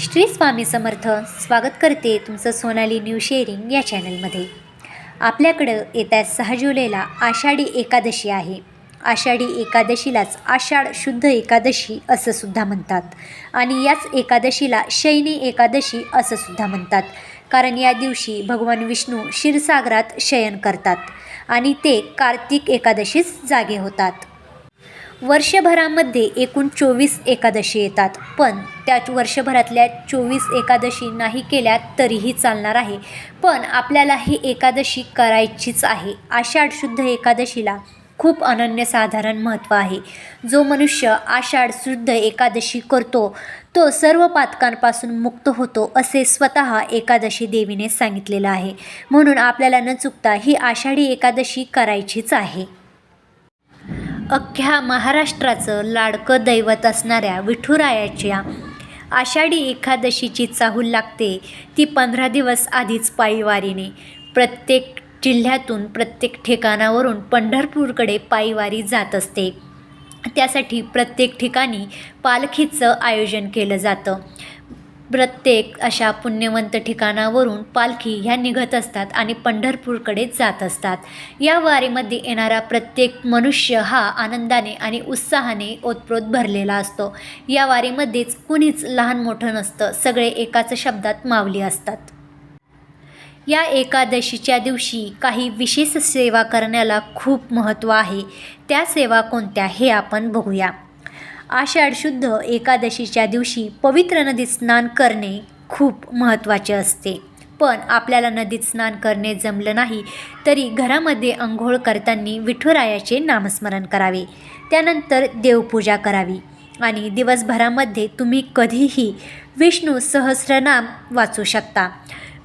श्री स्वामी समर्थ स्वागत करते तुमचं सोनाली न्यू शेअरिंग या चॅनलमध्ये. आपल्याकडं येत्या सहा जुलैला आषाढी एकादशी आहे. आषाढी एकादशीलाच आषाढ शुद्ध एकादशी असं सुद्धा म्हणतात. आणि याच एकादशीला शयनी एकादशी असं सुद्धा म्हणतात. कारण या दिवशी भगवान विष्णू क्षीरसागरात शयन करतात. आणि ते कार्तिक एकादशीस जागे होतात. वर्षभरामध्ये एकूण चोवीस एकादशी येतात. पण त्या वर्षभरातल्या चोवीस एकादशी नाही केल्या तरीही चालणार आहे. पण आपल्याला ही एकादशी करायचीच आहे. आषाढ शुद्ध एकादशीला खूप अनन्यसाधारण महत्त्व आहे. जो मनुष्य आषाढ शुद्ध एकादशी करतो तो सर्व पातकांपासून मुक्त होतो असे स्वतः एकादशी देवीने सांगितलेलं आहे. म्हणून आपल्याला न चुकता ही आषाढी एकादशी करायचीच आहे. अख्ख्या महाराष्ट्राचं लाडकं दैवत असणाऱ्या विठुरायाच्या आषाढी एकादशीची चाहूल लागते. ती पंधरा दिवस आधीच पायीवारीने. प्रत्येक जिल्ह्यातून प्रत्येक ठिकाणावरून पंढरपूरकडे पायीवारी जात असते. त्यासाठी प्रत्येक ठिकाणी पालखीचं आयोजन केलं जातं. प्रत्येक अशा पुण्यवंत ठिकाणावरून पालखी ह्या निघत असतात आणि पंढरपूरकडे जात असतात. या वारीमध्ये येणारा प्रत्येक मनुष्य हा आनंदाने आणि उत्साहाने ओतप्रोत भरलेला असतो. या वारीमध्येच कुणीच लहान मोठं नसतं सगळे एकाच शब्दात मावली असतात. या एकादशीच्या दिवशी काही विशेष सेवा करण्याला खूप महत्त्व आहे. त्या सेवा कोणत्या हे आपण बघूया. आषाढ शुद्ध एकादशीच्या दिवशी पवित्र नदीत स्नान करणे खूप महत्त्वाचे असते. पण आपल्याला नदीत स्नान करणे जमलं नाही तरी घरामध्ये अंघोळ करताना विठुरायाचे नामस्मरण करावे. त्यानंतर देवपूजा करावी. आणि दिवसभरामध्ये तुम्ही कधीही विष्णू सहस्रनाम वाचू शकता.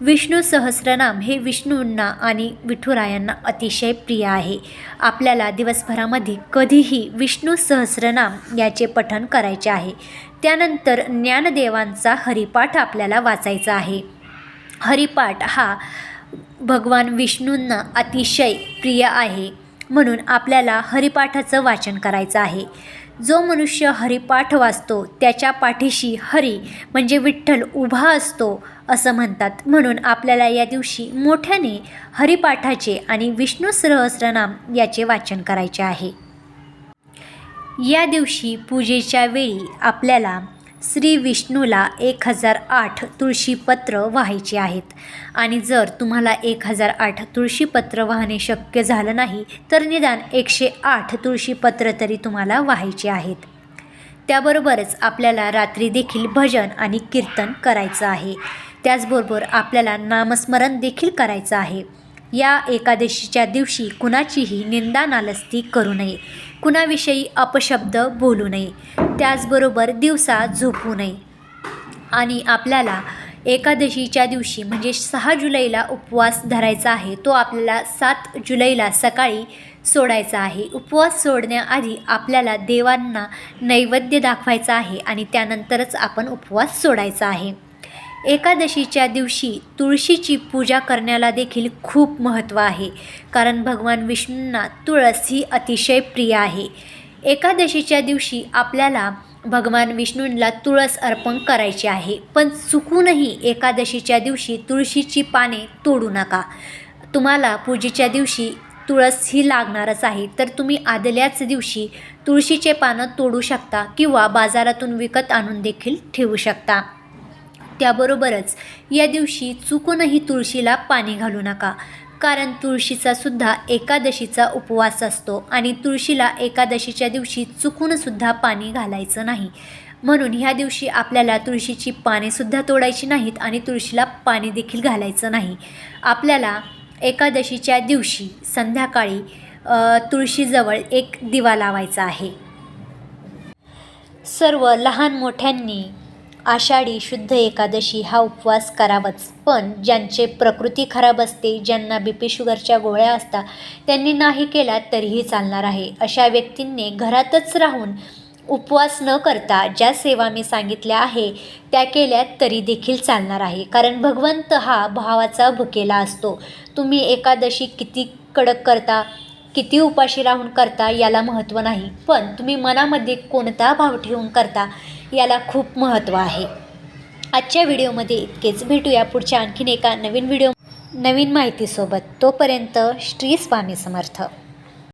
विष्णू सहस्रनाम हे विष्णूंना आणि विठुरायांना अतिशय प्रिय आहे. आपल्याला दिवसभरामध्ये कधीही विष्णू सहस्रनाम याचे पठण करायचे आहे. त्यानंतर ज्ञानदेवांचा हरिपाठ आपल्याला वाचायचा आहे. हरिपाठ हा भगवान विष्णूंना अतिशय प्रिय आहे. म्हणून आपल्याला हरिपाठाचं वाचन करायचं आहे. जो मनुष्य हरिपाठ वाचतो त्याच्या पाठीशी हरी म्हणजे विठ्ठल उभा असतो असं म्हणतात. म्हणून आपल्याला या दिवशी मोठ्याने हरिपाठाचे आणि विष्णू सहस्रनाम याचे वाचन करायचे आहे. या दिवशी पूजेच्या वेळी आपल्याला श्री विष्णूला एक हजार आठ तुळशीपत्र व्हायचे आहेत. आणि जर तुम्हाला एक हजार आठ तुळशीपत्र वाहणे शक्य झालं नाही तर निदान एकशे आठ तुळशीपत्र तरी तुम्हाला व्हायचे आहेत. त्याबरोबरच आपल्याला रात्री देखील भजन आणि कीर्तन करायचं आहे. त्याचबरोबर आपल्याला नामस्मरण देखील करायचं आहे. या एकादशीच्या दिवशी कुणाचीही निंदा नालस्ती करू नये. कुणाविषयी अपशब्द बोलू नये. त्याचबरोबर दिवसा झोपू नये. आणि आपल्याला एकादशीच्या दिवशी म्हणजे सहा जुलैला उपवास धरायचा आहे तो आपल्याला सात जुलैला सकाळी सोडायचा आहे. उपवास सोडण्याआधी आपल्याला देवांना नैवेद्य दाखवायचा आहे आणि त्यानंतरच आपण उपवास सोडायचा आहे. एकादशीच्या दिवशी तुळशीची पूजा करण्याला देखील खूप महत्त्व आहे. कारण भगवान विष्णूंना तुळस ही अतिशय प्रिय आहे. एकादशीच्या दिवशी आपल्याला भगवान विष्णूंना तुळस अर्पण करायची आहे. पण चुकूनही एकादशीच्या दिवशी तुळशीची पाने तोडू नका. तुम्हाला पूजेच्या दिवशी तुळस ही लागणारच आहे. तर तुम्ही आदल्याच दिवशी तुळशीचे पानं तोडू शकता किंवा बाजारातून विकत आणून देखील ठेवू शकता. त्याबरोबरच या दिवशी चुकूनही तुळशीला पाणी घालू नका. कारण तुळशीचा सुद्धा एकादशीचा उपवास असतो आणि तुळशीला एकादशीच्या दिवशी चुकूनसुद्धा पाणी घालायचं नाही. म्हणून ह्या दिवशी आपल्याला तुळशीची पानेसुद्धा तोडायची नाहीत आणि तुळशीला पाणी देखील घालायचं नाही. आपल्याला एकादशीच्या दिवशी संध्याकाळी तुळशीजवळ एक दिवा लावायचा आहे. सर्व लहान मोठ्यांनी आषाढी शुद्ध एकादशी हा उपवास करावाच. पण ज्यांचे प्रकृती खराब असते ज्यांना बी पी शुगरच्या गोळ्या असतात त्यांनी नाही केला तरीही चालणार आहे. अशा व्यक्तींनी घरातच राहून उपवास न करता ज्या सेवा मी सांगितल्या आहे त्या केल्या तरी देखील चालणार आहे. कारण भगवंत हा भावाचा भुकेला असतो. तुम्ही एकादशी किती कडक करता किती उपाशी राहून करता याला महत्त्व नाही. पण तुम्ही मनामध्ये कोणता भाव ठेवून करता याला खूप महत्त्व आहे. आजच्या व्हिडिओमध्ये इतकेच. भेटूया पुढच्या आणखीन एका नवीन व्हिडिओ नवीन माहितीसोबत. तोपर्यंत श्री स्वामी समर्थ.